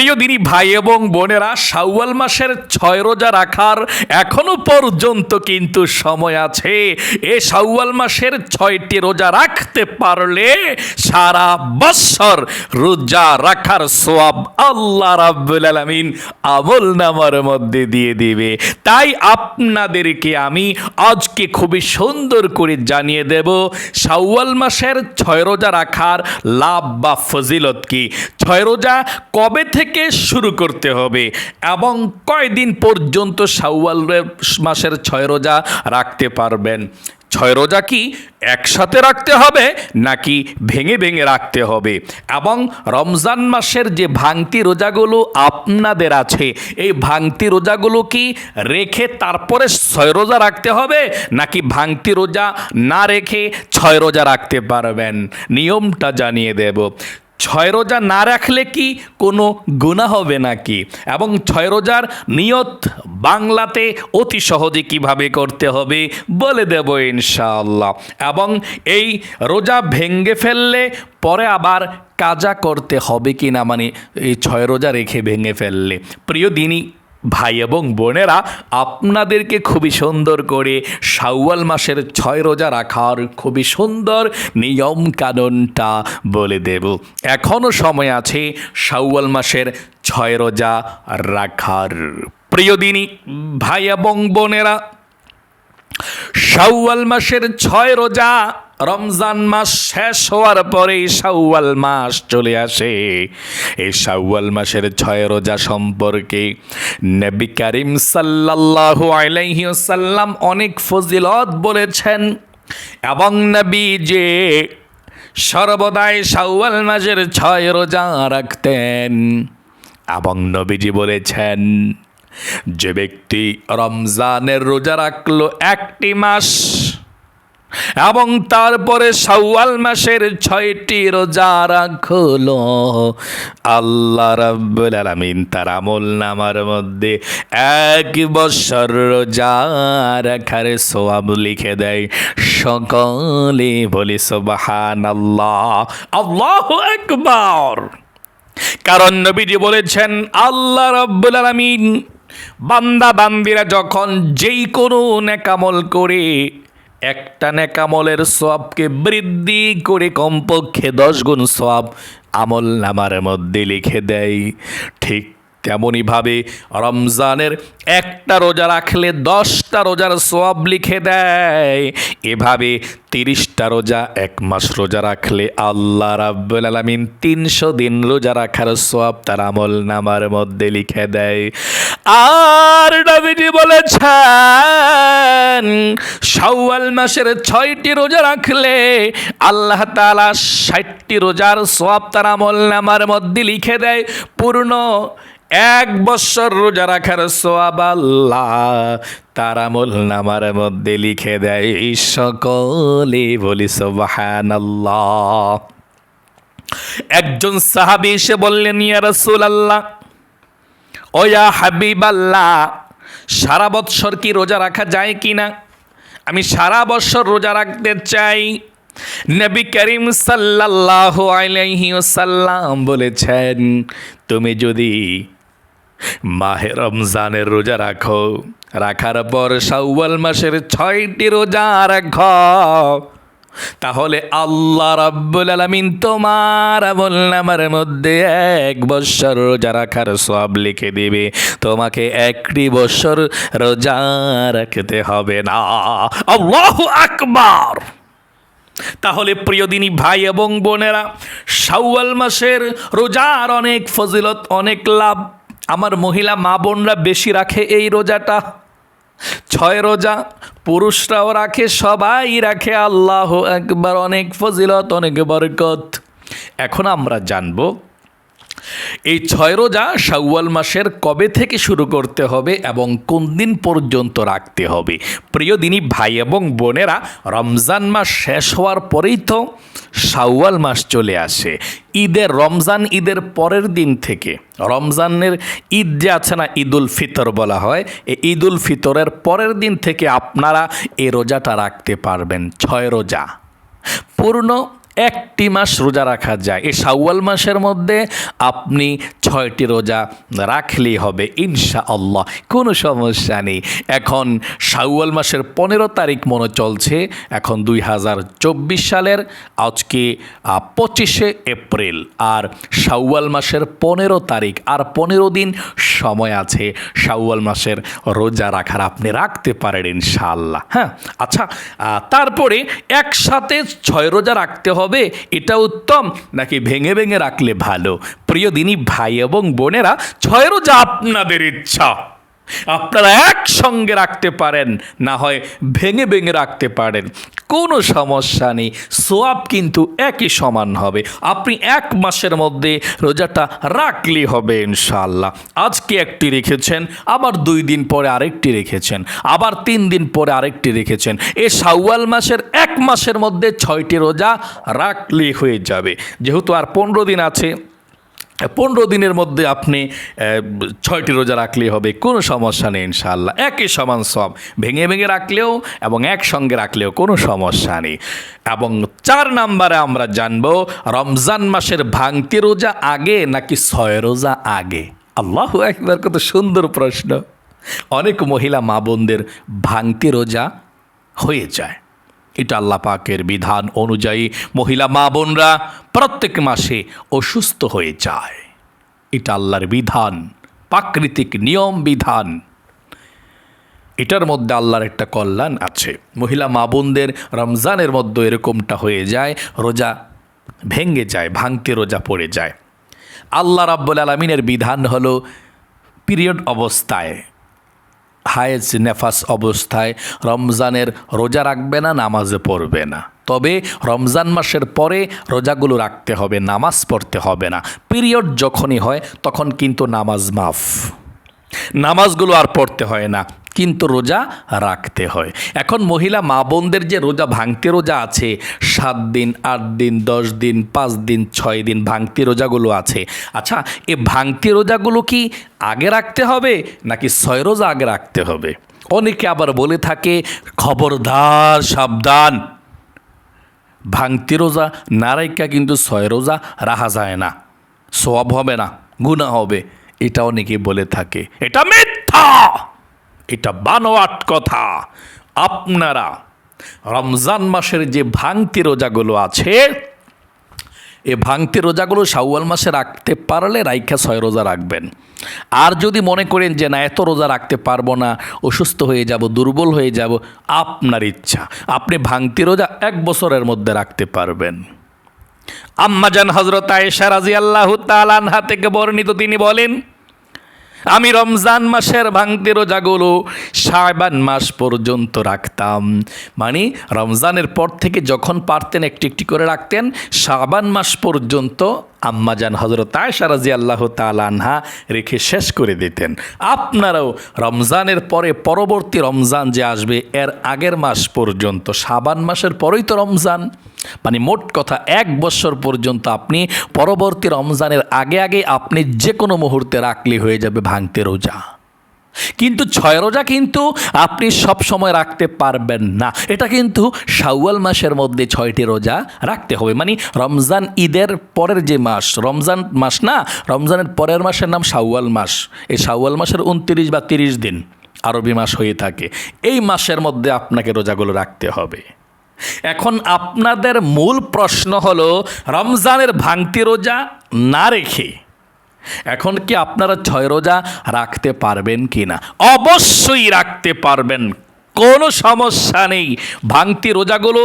প্রিয় দিনী ভাই এবং বোনেরা শাওয়াল মাসের ছয় রোজা রাখার এখনও পর্যন্ত কিন্তু সময় আছে। এ শাওয়াল মাসের ছয়টি রোজা রাখতে পারলে সারা বছর রোজা রাখার সোয়াব আল্লাহ রাব্বুল আলামিন আমল নামার মধ্যে দিয়ে দিবে। তাই আপনাদেরকে আমি আজকে খুবই সুন্দর করে জানিয়ে দেব, শাওয়াল মাসের ছয় রোজা রাখার লাভ বা ফজিলত কি? ছয় রোজা কবে থেকে শুরু করতে হবে এবং কয়দিন পর্যন্ত শাওয়াল মাসের ছয় রোজা রাখতে পারবেন? ছয় রোজা কি একসাথে রাখতে হবে নাকি ভেঙে ভেঙে রাখতে হবে? এবং রমজান মাসের যে ভাঙতি রোজাগুলো আপনাদের আছে, এই ভাঙতি রোজাগুলো কি রেখে তারপরে ছয় রোজা রাখতে হবে নাকি ভাঙতি রোজা না রেখে ছয় রোজা রাখতে পারবেন? নিয়মটা জানিয়ে দেব। ছয় রোজা না রাখলে কি কোনো গুণা হবে নাকি? এবং ছয় রোজার নিয়ত বাংলাতে অতি সহজে কীভাবে করতে হবে বলে দেব ইনশাআল্লাহ। এবং এই রোজা ভেঙ্গে ফেললে পরে আবার কাজা করতে হবে কি না মানে এই ছয় রোজা রেখে ভেঙে ফেললে। প্রিয় দিনই ভাই এবং বোনেরা, আপনাদেরকে খুবই সুন্দর করে শাওয়াল মাসের ছয় রোজা রাখার খুবই সুন্দর নিয়ম কানুনটা বলে দেব। এখনও সময় আছে শাওয়াল মাসের ছয় রোজা রাখার। প্রিয় দিনী, ভাই এবং বোনেরা শাওয়াল মাসের ছয় রোজা রমজান মাস শেষ হওয়ার পরেই শাওয়াল মাস চলে আসে। এই শাওয়াল মাসের ছয় রোজা সম্পর্কে নবী করিম সাল্লাল্লাহু আলাইহি সাল্লাম অনেক ফজিলত বলেছেন এবং নবী যে সর্বদাই শাওয়াল মাসের ছয় রোজা রাখতেন এবং নবীজি বলেছেন যে ব্যক্তি রমজানের রোজা রাখল একটি মাস এবং তারপরে শাওয়াল মাসের ছয়টি রোজা রাখল, আল্লাহ রাব্বুল আলামিন তার আমল নামার মধ্যে এক বছর রোজা রাখার সোয়াব লিখে দেয়, সকলে বলি সোবাহান আল্লাহ আল্লাহ একবার কারণ নবীজি বলেছেন, আল্লাহ রব্বুল আলামিন বান্দা বান্দিরা যখন যেই কোনো নেকামল করে, একটা নেকামলের সবকে বৃদ্ধি করে কমপক্ষে দশ গুণ সব আমল নামার মধ্যে লিখে দেয়। ঠিক তেমনইভাবে রমজানের একটা রোজা রাখলে দশটা রোজার সব লিখে দেয়। এভাবে তিরিশটা রোজা, এক মাস রোজা রাখলে আল্লাহ রাব্বুল আলামিন তিনশো দিন রোজা রাখার সোয়াব তার আমল নামার মধ্যে লিখে দেয়। আর নবীজি বলেছেন, শাওয়াল মাসের ছয়টি রোজা রাখলে আল্লাহ তাআলা ষাটটি রোজার সোয়াব তার আমল নামার মধ্যে লিখে দেয়। পূর্ণ এক বছর রোজা রাখার সোয়াব আল্লাহ। তার আমল নামার মধ্যে লিখে দেয়, সকলে বলি সোবাহান একজন সাহাবি এসে বললেন, ইয়া রসুল আল্লাহ ওয়া হাবিব আল্লাহ সারা বৎসর কি রোজা রাখা যায় কি না? আমি সারা বছর রোজা রাখতে চাই। নবী করিম সাল্লাল্লাহু আলাইহি ওয়াসাল্লাম বলেছেন, তুমি যদি মাহে রমজানের রোজা রাখো। রাখার পর শাওয়াল মাসের ছয়টি রোজা রাখো। তাহলে আল্লাহ রাব্বুল আলামিন তোমার আমল মধ্যে এক বছর রোজা রাখার সব লিখে দিবে। তোমাকে একটি বছর রোজা রাখতে হবে না। আল্লাহু আকবার! তাহলে প্রিয়দিনী ভাই এবং বোনেরা, শাওয়াল মাসের রোজার অনেক ফজিলত, অনেক লাভ আমার মহিলা মা বোনরা বেশি রাখে এই রোজাটা। ছয় রোজা, পুরুষরাও রাখে, সবাই রাখে, আল্লাহ একবার অনেক ফজিলত, অনেক বরকত। এখন আমরা জানব এই ছয় রোজা শাওয়াল মাসের কবে থেকে শুরু করতে হবে এবং কোন দিন পর্যন্ত রাখতে হবে? প্রিয় দিনী ভাই এবং বোনেরা, রমজান মাস শেষ হওয়ার পরেই তো শাওয়াল মাস চলে আসে। ঈদের, রমজান ঈদের পরের দিন থেকে। রমজানের ঈদ যে আছে না ঈদুল ফিতর বলা হয়, এই ঈদুল ফিতরের পরের দিন থেকে আপনারা এই রোজাটা রাখতে পারবেন। ছয় রোজা। পূর্ণ একটি মাস রোজা রাখা যায়। এই শাওয়াল মাসের মধ্যে আপনি ছয়টি রোজা রাখলেই হবে ইনশা আল্লাহ কোনো সমস্যা নেই। এখন শাওয়াল মাসের পনেরো তারিখ মনে চলছে, এখন দুই হাজার চব্বিশ সালের, আজকে পঁচিশে এপ্রিল। আর শাওয়াল মাসের পনেরো তারিখ, আর পনেরো দিন সময় আছে শাওয়াল মাসের রোজা রাখার, আপনি রাখতে পারেন, ইনশাআল্লাহ। হ্যাঁ আচ্ছা তারপরে একসাথে ছয় রোজা রাখতে হবে। এটা উত্তম। নাকি ভেঙে ভেঙে রাখলে ভালো? প্রিয় দিনী ভাই এবং বোনেরা, ছয়েরও যা আপনাদের ইচ্ছা। আপনারা একসঙ্গে রাখতে পারেন, না হয় ভেঙে ভেঙে রাখতে পারেন। কোনো সমস্যা নেই, সোয়াব কিন্তু একই সমান হবে। আপনি এক মাসের মধ্যে রোজাটা রাখলেই হবে ইনশাআল্লাহ। আজকে একটি রেখেছেন, আবার দুই দিন পরে আরেকটি রেখেছেন, আবার তিন দিন পরে আরেকটি রেখেছেন। এ শাওয়াল মাসের এক মাসের মধ্যে ছয়টি রোজা রাখলেই হয়ে যাবে। যেহেতু আর পনেরো দিন আছে পনেরো দিনের মধ্যে আপনি ছয়টি রোজা রাখলেই হবে, কোনো সমস্যা নেই ইনশাআল্লাহ। একই সমান সব ভেঙে ভেঙে রাখলেও এবং একসঙ্গে রাখলেও কোনো সমস্যা নেই। এবং চার নাম্বারে আমরা জানব, রমজান মাসের ভাঙতি রোজা আগে নাকি ছয় রোজা আগে? আল্লাহ একবার কত সুন্দর প্রশ্ন। অনেক মহিলা মা বোনদের ভাঙতি রোজা হয়ে যায়। এটা আল্লাহ পাকের বিধান অনুযায়ী মহিলা মা বোনরা প্রত্যেক মাসে অসুস্থ হয়ে যায়। এটা আল্লাহর বিধান, প্রাকৃতিক নিয়ম বিধান। এটার মধ্যে আল্লাহর একটা কল্যাণ আছে। মহিলা মা বোনদের রমজানের মধ্যে এরকমটা হয়ে যায়, রোজা ভেঙ্গে যায়, ভাঙতে রোজা পড়ে যায়। আল্লাহ রাব্বুল আলমিনের বিধান হলো পিরিয়ড অবস্থায় হায়েজ নেফাস অবস্থায় রমজানের রোজা রাখবে না, নামাজে পড়বে না। তবে রমজান মাসের পরে রোজাগুলো রাখতে হবে, নামাজ পড়তে হবে না। পিরিয়ড যখনই হয়, তখন কিন্তু নামাজ মাফ। নামাজগুলো আর পড়তে হয় না। কিন্তু রোজা রাখতে হয়। এখন মহিলা মা বোনদের যে রোজা ভাঙতে রোজা আছে, সাত দিন, আট দিন, দশ দিন, পাঁচ দিন, ছয় দিন ভাঙতি রোজাগুলো আছে। আচ্ছা এ ভাঙতি রোজাগুলো কি আগে রাখতে হবে নাকি ছয় রোজা আগে রাখতে হবে? অনেকে আবার বলে থাকে, খবরদার, সাবধান। ভাঙতি রোজা না নারাইকা কিন্তু ছয় রোজা রাখা যায় না। সব হবে না গুণা হবে, এটা অনেকে বলে থাকে। এটা মিথ্যা! এটা বানোয়াট কথা। আপনারা রমজান মাসের যে ভাঙতি রোজাগুলো আছে, এ ভাঙতি রোজাগুলো শাওয়াল মাসে রাখতে পারলে রাইখা ছয় রোজা রাখবেন। আর যদি মনে করেন যে না, এত রোজা রাখতে পারব না, অসুস্থ হয়ে যাব, দুর্বল হয়ে যাব, আপনার ইচ্ছা, আপনি ভাঙতি রোজা এক বছরের মধ্যে রাখতে পারবেন। আম্মাজান হজরত আয়েশা রাজি আল্লাহ তালানহা থেকে বর্ণিত তিনি বলেন আমি রমজান মাসের ভাঙতি রোজাগুলো সাবান মাস পর্যন্ত রাখতাম। মানে রমজানের পর থেকে যখন পারতেন একটি একটি করে রাখতেন সাবান মাস পর্যন্ত আম্মাজান হজরত আয়সা রাজি আল্লাহ তালানহা রেখে শেষ করে দিতেন। আপনারাও রমজানের পরে পরবর্তী রমজান যে আসবে, এর আগের মাস পর্যন্ত সাবান মাসের পরেই তো রমজান। মানে মোট কথা এক বছর পর্যন্ত আপনি পরবর্তী রমজানের আগে আগে আপনি যে কোনো মুহূর্তে রাখলে হয়ে যাবে ভাঙতে রোজা। কিন্তু ছয় রোজা কিন্তু আপনি সব সময় রাখতে পারবেন না। এটা কিন্তু শাওয়াল মাসের মধ্যে ছয়টি রোজা রাখতে হবে। মানে রমজান ঈদের পরের যে মাস, রমজান মাস না, রমজানের পরের মাসের নাম শাওয়াল মাস। এই শাওয়াল মাসের উনত্রিশ বা তিরিশ দিন আরবি মাস হয়ে থাকে। এই মাসের মধ্যে আপনাকে রোজাগুলো রাখতে হবে। এখন আপনাদের মূল প্রশ্ন হলো, রমজানের ভাঙতি রোজা না রেখে এখন কি আপনারা ছয় রোজা রাখতে পারবেন কি না? অবশ্যই রাখতে পারবেন, কোনো সমস্যা নেই। ভাঙতি রোজাগুলো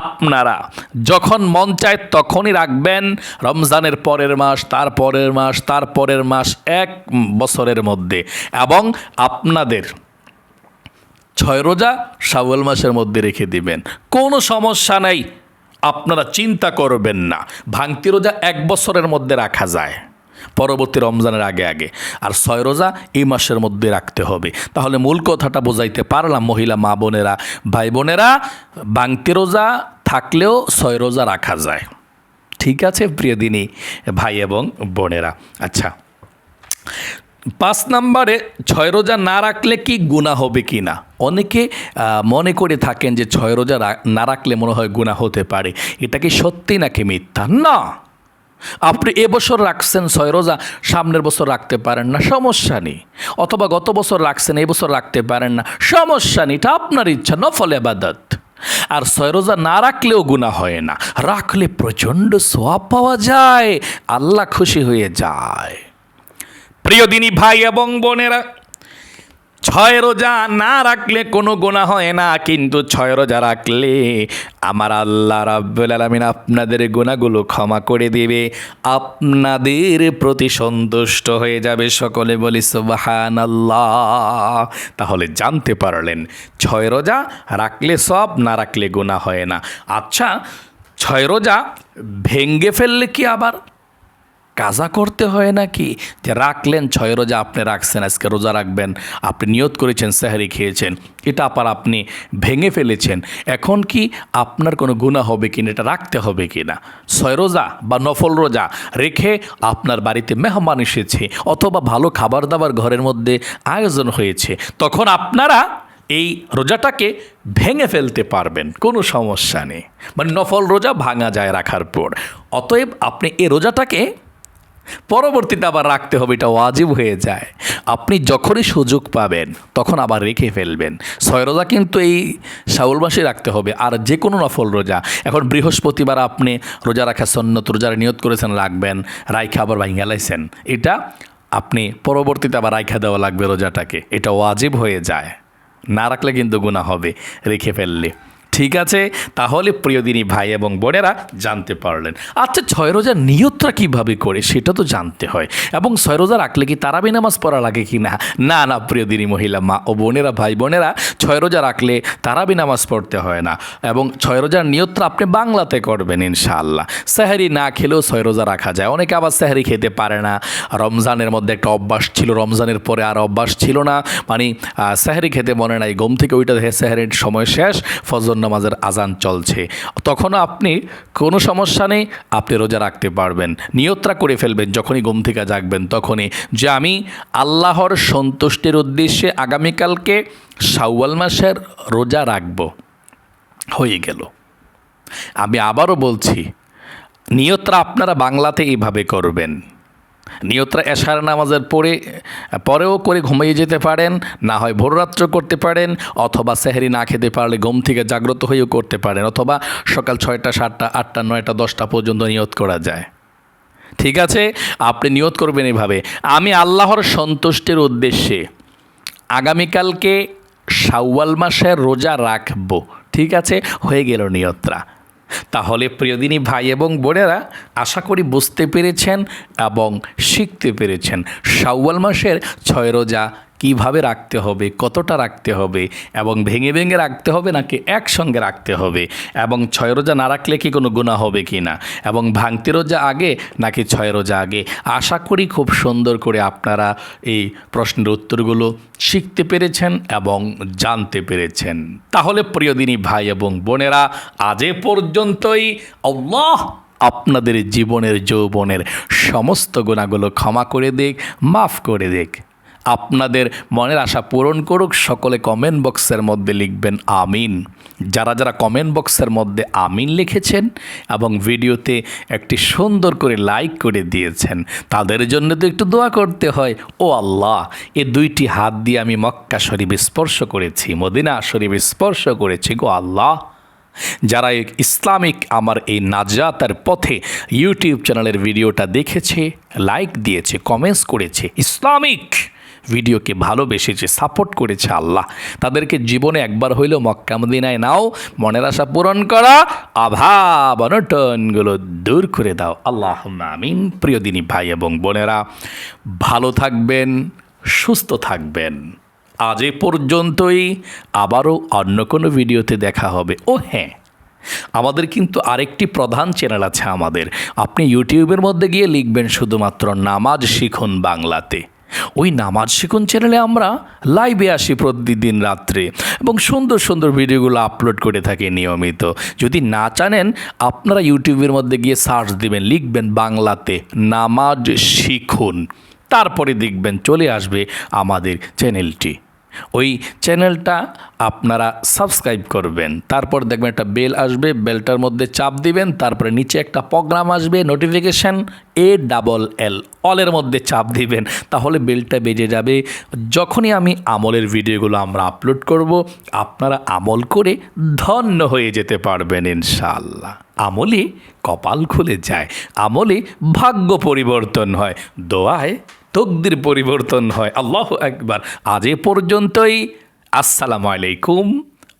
আপনারা যখন মন চায় তখনই রাখবেন। রমজানের পরের মাস তার পরের মাস তার পরের মাস, এক বছরের মধ্যে। এবং আপনাদের ছয় রোজা শাওয়াল মাসের মধ্যে রেখে দিবেন। কোনো সমস্যা নেই, আপনারা চিন্তা করবেন না। ভাঙতি রোজা এক বছরের মধ্যে রাখা যায়, পরবর্তী রমজানের আগে আগে। আর ছয় রোজা এই মাসের মধ্যে রাখতে হবে। তাহলে মূল কথাটা বোঝাইতে পারলাম মহিলা মা বোনেরা, ভাই বোনেরা, ভাঙতি রোজা থাকলেও ছয় রোজা রাখা যায়। ঠিক আছে প্রিয় দিনী, ভাই এবং বোনেরা। আচ্ছা পাঁচ নাম্বারে ছয় রোজা না রাখলে কি গুণা হবে কি না? অনেকে মনে করে থাকেন যে ছয় রোজা না রাখলে মনে হয় গুণা হতে পারে। এটা কি সত্যি নাকি মিথ্যা? না! আপনি এবছর রাখছেন ছয় রোজা, সামনের বছর রাখতে পারেন না, সমস্যা নেই। অথবা গত বছর রাখছেন, এই বছর রাখতে পারেন না, সমস্যা নেই, এটা আপনার ইচ্ছা, নফল আবাদত আর ছয় রোজা না রাখলেও গুণা হয় না। রাখলে প্রচণ্ড সোয়াব পাওয়া যায়, আল্লাহ খুশি হয়ে যায়। প্রিয় দিনী ভাই এবং বোনেরা, ছয় রোজা না রাখলে কোনো গোনা হয় না, কিন্তু ছয় রোজা রাখলে আমার আল্লাহ রাব্বুল আলামিন আপনাদের গোনাগুলো ক্ষমা করে দেবে, আপনাদের প্রতি সন্তুষ্ট হয়ে যাবে। সকলে বলি, সুবহানাল্লাহ। তাহলে জানতে পারলেন, ছয় রোজা রাখলে সব, না রাখলে গোনা হয় না। আচ্ছা ছয় রোজা ভেঙ্গে ফেললে কি আবার? কাজা করতে হয় নাকি? যে রাখলেন, ছয় রোজা আপনি রাখছেন, আজকে রোজা রাখবেন, আপনি নিয়ত করেছেন, সেহারি খেয়েছেন, এটা আবার আপনি ভেঙে ফেলেছেন। এখন কি আপনার কোনো গুণা হবে কিনা, এটা রাখতে হবে কি না ছয় রোজা বা নফল রোজা রেখে আপনার বাড়িতে মেহমান এসেছে, অথবা ভালো খাবার দাবার ঘরের মধ্যে আয়োজন হয়েছে, তখন আপনারা এই রোজাটাকে ভেঙে ফেলতে পারবেন, কোনো সমস্যা নেই। মানে নফল রোজা ভাঙা যায় রাখার পর। অতএব আপনি এই রোজাটাকে পরবর্তীতে আবার রাখতে হবে, এটা ওয়াজিব হয়ে যায়। আপনি যখনই সুযোগ পাবেন, তখন আবার রেখে ফেলবেন। ছয় রোজা কিন্তু এই শাউল মাসে রাখতে হবে, আর যে কোনো নফল রোজা। এখন বৃহস্পতিবার আপনি রোজা রাখা সন্ন্যত রোজার নিয়ত করেছেন, রাখবেন, রাইখা আবার ভাঙা লাইছেন। এটা আপনি পরবর্তীতে আবার রাইখা দেওয়া লাগবে রোজাটাকে, এটা ওয়াজিব হয়ে যায়। না রাখলে কিন্তু গুণা হবে, রেখে ফেললে। ঠিক আছে? তাহলে প্রিয়দিনী ভাই এবং বোনেরা জানতে পারলেন। আচ্ছা ছয় রোজার নিয়তটা কীভাবে করে সেটা তো জানতে হয়। এবং ছয় রোজা রাখলে কি তারাবি নামাজ পড়া লাগে কি না? না না প্রিয়দিনী মহিলা, মা ও বোনেরা, ভাই বোনেরা ছয় রোজা রাখলে তারাবি নামাজ পড়তে হয় না। এবং ছয় রোজার নিয়তটা আপনি বাংলাতে করবেন, ইনশাআল্লাহ। সেহারি না খেলেও ছয় রোজা রাখা যায়। অনেকে আবার সেহারি খেতে পারে না। রমজানের মধ্যে একটা অভ্যাস ছিল, রমজানের পরে আর অভ্যাস ছিল না। মানে সেহারি খেতে মনে নাই, ঘুম থেকে ওইটা দেখে সেহারির সময় শেষ, ফজর নামাজের আজান চলছে। তখনও আপনি কোনো সমস্যা নেই, আপনি রোজা রাখতে পারবেন। নিয়ত্রা করে ফেলবেন, যখনই ঘুম থেকে জাগবেন তখনই। যে আমি আল্লাহর সন্তুষ্টির উদ্দেশ্যে আগামীকালকে শাওয়াল মাসের রোজা রাখব, হয়ে গেল। আমি আবারও বলছি নিয়তরা আপনারা বাংলাতে এইভাবে করবেন। নিয়তরা এশার নামাজের পরে, পরেও করে ঘুমিয়ে যেতে পারেন, না হয় ভোররাত্র করতে পারেন, অথবা সেহেরি না খেতে পারলে ঘুম থেকে জাগ্রত হয়েও করতে পারেন, অথবা সকাল ছয়টা, সাতটা, আটটা, নয়টা, দশটা পর্যন্ত নিয়ত করা যায়। ঠিক আছে? আপনি নিয়ত করবেন এভাবে। আমি আল্লাহর সন্তুষ্টির উদ্দেশ্যে আগামীকালকে শাওয়াল মাসের রোজা রাখব। ঠিক আছে? হয়ে গেল নিয়ত্রা। তাহলে প্রিয়দিনী ভাই এবং বোনেরা আশা করি বুঝতে পেরেছেন এবং শিখতে পেরেছেন। শাওয়াল মাসের ছয় রোজা কীভাবে রাখতে হবে, কতটা রাখতে হবে এবং ভেঙে ভেঙে রাখতে হবে নাকি একসঙ্গে রাখতে হবে? এবং ছয় রোজা না রাখলে কি কোনো গুণা হবে কি না? এবং ভাঙতি রোজা আগে নাকি ছয় রোজা আগে? আশা করি খুব সুন্দর করে আপনারা এই প্রশ্নের উত্তরগুলো শিখতে পেরেছেন এবং জানতে পেরেছেন। তাহলে প্রিয়দিনী ভাই এবং বোনেরা, আজ এ পর্যন্তই। আল্লাহ আপনাদের জীবনের যৌবনের সমস্ত গুণাগুলো ক্ষমা করে দিক, মাফ করে দিক। আপনাদের মনের আশা পূরণ করুক, সকলে কমেন্ট বক্সের মধ্যে লিখবেন আমিন। যারা যারা কমেন্ট বক্সের মধ্যে আমিন লিখেছেন এবং ভিডিওতে একটি সুন্দর করে লাইক করে দিয়েছেন, তাদের জন্য তো একটু দোয়া করতে হয়। ও আল্লাহ, এ দুইটি হাত দিয়ে আমি মক্কা শরীফ স্পর্শ করেছি, মদিনা শরীফ স্পর্শ করেছি গো আল্লাহ। যারা ইসলামিক আমার এই নাজাতার পথে ইউটিউব চ্যানেলের ভিডিওটা দেখেছে লাইক দিয়েছে কমেন্টস করেছে, ইসলামিক। ভিডিওকে ভালোবেসেছে সাপোর্ট করেছে আল্লাহ, তাদেরকে জীবনে একবার হইলেও মক্কা মদিনায় নাও, মনের আশা পূরণ করা, অভাব অনটনগুলো দূর করে দাও। আল্লাহ আমিন। প্রিয় দিনী ভাই এবং বোনেরা, ভালো থাকবেন, সুস্থ থাকবেন। আজ এ পর্যন্তই। আবারও অন্য কোনো ভিডিওতে দেখা হবে। ও হ্যাঁ আমাদের কিন্তু আরেকটি প্রধান চ্যানেল আছে আমাদের। আপনি ইউটিউবের মধ্যে গিয়ে লিখবেন শুধুমাত্র নামাজ শিখুন বাংলাতে। ওই নামাজ শিখুন চ্যানেলে আমরা লাইভে আসি প্রতিদিন রাত্রে এবং সুন্দর সুন্দর ভিডিওগুলো আপলোড করে থাকি নিয়মিত। যদি না জানেন, আপনারা ইউটিউবের মধ্যে গিয়ে সার্চ দিবেন, লিখবেন বাংলাতে নামাজ শিখুন। তারপরে দেখবেন চলে আসবে আমাদের চ্যানেলটি। ওই চ্যানেলটা আপনারা সাবস্ক্রাইব করবেন। তারপর দেখবেন একটা বেল আসবে, বেলটার মধ্যে চাপ দিবেন, তারপরে নিচে একটা প্রোগ্রাম আসবে, নোটিফিকেশান এ ডাবল এল অলের মধ্যে চাপ দিবেন। তাহলে বেলটা বেজে যাবে। যখনই আমি আমলের ভিডিওগুলো আমরা আপলোড করব, আপনারা আমল করে ধন্য হয়ে যেতে পারবেন ইনশাআল্লাহ। আমলে কপাল খুলে যায় আমলে ভাগ্য পরিবর্তন হয়। দোয়ায় তকদির পরিবর্তন হয়। আল্লাহ একবার আজ এ পর্যন্তই। আসসালামু আলাইকুম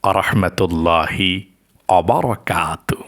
আ রহমতুল্লাহি অবরকাতু